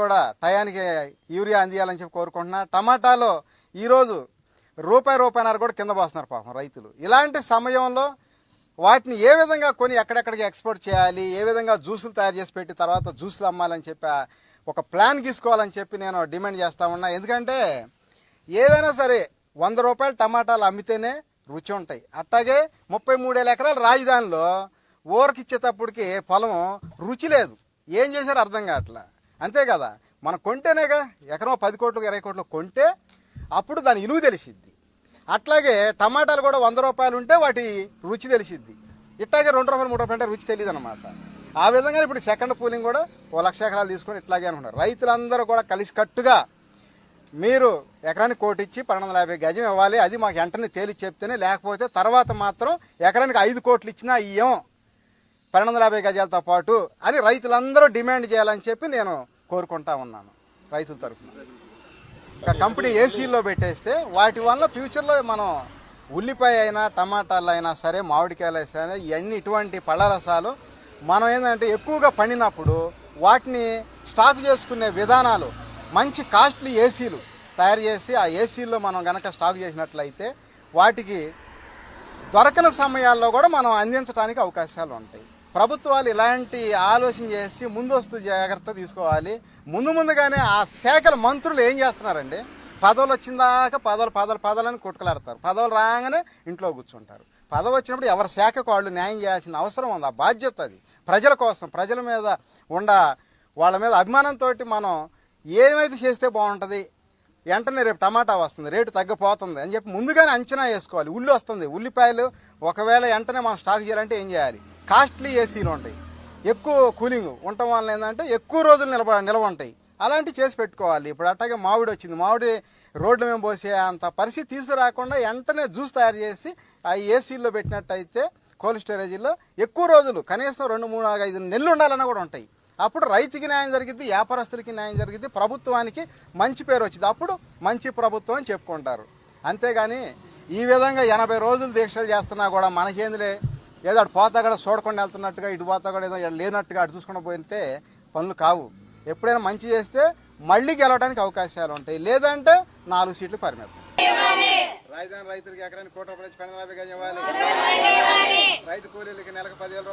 కూడా టయానికి యూరియా అందియాలని చెప్పి కోరుకుంటున్నా. టమాటాలో ఈరోజు రూపాయి రూపాయిన్నర కూడా కింద పోస్తున్నారు పాపం రైతులు. ఇలాంటి సమయంలో వాటిని ఏ విధంగా కొని ఎక్కడెక్కడికి ఎక్స్పోర్ట్ చేయాలి ఏ విధంగా జ్యూసులు తయారు చేసి పెట్టి తర్వాత జ్యూసులు అమ్మాలని చెప్పి ఒక ప్లాన్ గీసుకోవాలని చెప్పి నేను డిమాండ్ చేస్తా ఉన్నా. ఎందుకంటే ఏదైనా సరే వంద రూపాయలు టమాటాలు అమ్మితేనే రుచి ఉంటాయి. అట్టాగే ముప్పై మూడేళ్ళ ఎకరాల రాజధానిలో ఊరకిచ్చేటప్పటికి పొలం రుచి లేదు. ఏం చేశారో అర్థం కావట్లా? అంతే కదా? మనం కొంటేనేగా ఎకరం పది కోట్లు ఇరవై కోట్లు కొంటే అప్పుడు దాని ఇలువ తెలిసిద్ది. అట్లాగే టమాటాలు కూడా వంద రూపాయలు ఉంటే వాటి రుచి తెలిసిద్ది. ఇట్లాగే రెండు రూపాయలు మూడు రూపాయలు అంటే రుచి తెలియదు అనమాట ఆ విధంగా ఇప్పుడు సెకండ్ పూలింగ్ కూడా ఓ లక్ష ఎకరాలు తీసుకొని ఇట్లాగే అనుకున్నారు. రైతులందరూ కూడా కలిసికట్టుగా మీరు ఎకరానికి కోటి ఇచ్చి పన్నెండు వందల యాభై గజం ఇవ్వాలి. అది మాకు వెంటనే తేలి చెప్తేనే లేకపోతే తర్వాత మాత్రం ఎకరానికి ఐదు కోట్లు ఇచ్చినా ఇయ్యం. పన్నెండు వందల యాభై గజాలతో పాటు అని రైతులందరూ డిమాండ్ చేయాలని చెప్పి నేను కోరుకుంటా ఉన్నాను రైతుల తరఫున. కంపెనీ ఏసీలో పెట్టేస్తే వాటి వల్ల ఫ్యూచర్లో మనం ఉల్లిపాయ అయినా టమాటాలు అయినా సరే మామిడికాయలు అయినా సరే ఇవన్నీ ఇటువంటి పళ్ళ రసాలు మనం ఏంటంటే ఎక్కువగా పండినప్పుడు వాటిని స్టాక్ చేసుకునే విధానాలు మంచి కాస్ట్లీ ఏసీలు తయారు చేసి ఆ ఏసీల్లో మనం గనక స్టాక్ చేసినట్లయితే వాటికి దొరకని సమయాల్లో కూడా మనం అందించడానికి అవకాశాలు ఉంటాయి. ప్రభుత్వాలు ఇలాంటి ఆలోచన చేసి ముందస్తు జాగ్రత్త తీసుకోవాలి. ముందు ముందుగానే ఆ శాఖల మంత్రులు ఏం చేస్తున్నారండి? పదవులు వచ్చిందాక పదవులు పదవులు పదవులని కొట్టుకలాడతారు. పదవులు రాగానే ఇంట్లో కూర్చుంటారు. పదవి వచ్చినప్పుడు ఎవరి శాఖకు వాళ్ళు న్యాయం చేయాల్సిన అవసరం ఉంది? ఆ బాధ్యత అది. ప్రజల కోసం ప్రజల మీద ఉండ వాళ్ళ మీద అభిమానంతో మనం ఏమైతే చేస్తే బాగుంటుంది? వెంటనే రేపు టమాటా వస్తుంది రేటు తగ్గిపోతుంది అని చెప్పి ముందుగానే అంచనా వేసుకోవాలి. ఉల్లి వస్తుంది. ఉల్లిపాయలు ఒకవేళ వెంటనే మనం స్టాక్ చేయాలంటే ఏం చేయాలి? కాస్ట్లీ ఏసీలు ఉంటాయి. ఎక్కువ కూలింగ్ ఉండటం వల్ల ఏంటంటే ఎక్కువ రోజులు నిలబ నిలవ ఉంటాయి. అలాంటివి చేసి పెట్టుకోవాలి. ఇప్పుడు అట్టగే మామిడి వచ్చింది. మామిడి రోడ్ల మేము పోసే అంత పరిస్థితి తీసుకురాకుండా వెంటనే జ్యూస్ తయారు చేసి ఆ ఏసీల్లో పెట్టినట్టయితే కోల్డ్ స్టోరేజీలో ఎక్కువ రోజులు కనీసం రెండు మూడు నాలుగు ఐదు నెలలు ఉండాలన్నా కూడా ఉంటాయి. అప్పుడు రైతుకి న్యాయం జరిగింది వ్యాపారస్తులకి న్యాయం జరిగింది ప్రభుత్వానికి మంచి పేరు వచ్చింది అప్పుడు మంచి ప్రభుత్వం అని చెప్పుకుంటారు. అంతేగాని ఈ విధంగా ఎనభై రోజులు దీక్షలు చేస్తున్నా కూడా మనకేందులే? ఏదో అటు పోతా కూడా చూడకుండా వెళ్తున్నట్టుగా ఇటు పోతా కూడా ఏదో లేనట్టుగా అటు చూసుకుండా పోయితే పనులు కావు. ఎప్పుడైనా మంచి చేస్తే మళ్ళీ గెలవడానికి అవకాశాలు ఉంటాయి. లేదంటే నాలుగు సీట్లు పరిమితం. రాజధాని రైతులకి ఎకరానికి కోటి రూపాయలు ఇవ్వాలి. రైతు కూలీలకి నెలకు పదివేల రూపాయలు